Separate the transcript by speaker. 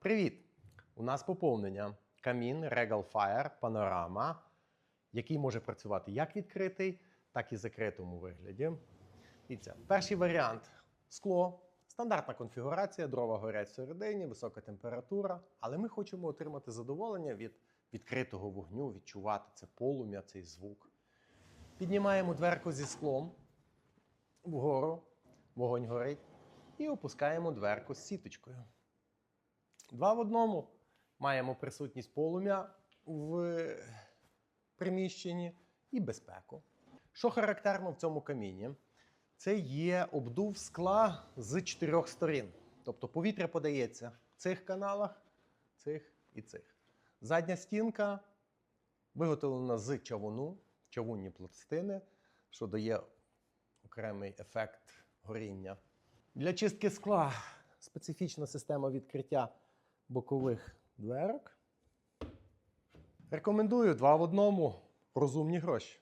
Speaker 1: Привіт! У нас поповнення. Камін Regal Fire Panorama, який може працювати як відкритий, так і закритому вигляді. Дивіться, перший варіант скло. Стандартна конфігурація, дрова горять всередині, висока температура, але ми хочемо отримати задоволення від відкритого вогню, відчувати це полум'я, цей звук. Піднімаємо дверку зі склом вгору, вогонь горить, і опускаємо дверку з сіточкою. Два в одному маємо присутність полум'я в приміщенні і безпеку. Що характерно в цьому каміні? Це є обдув скла з чотирьох сторін. Тобто повітря подається в цих каналах, цих і цих. Задня стінка виготовлена з чавуну, чавунні пластини, що дає окремий ефект горіння. Для чистки скла специфічна система відкриття бокових дверок. Рекомендую два в одному розумні гроші.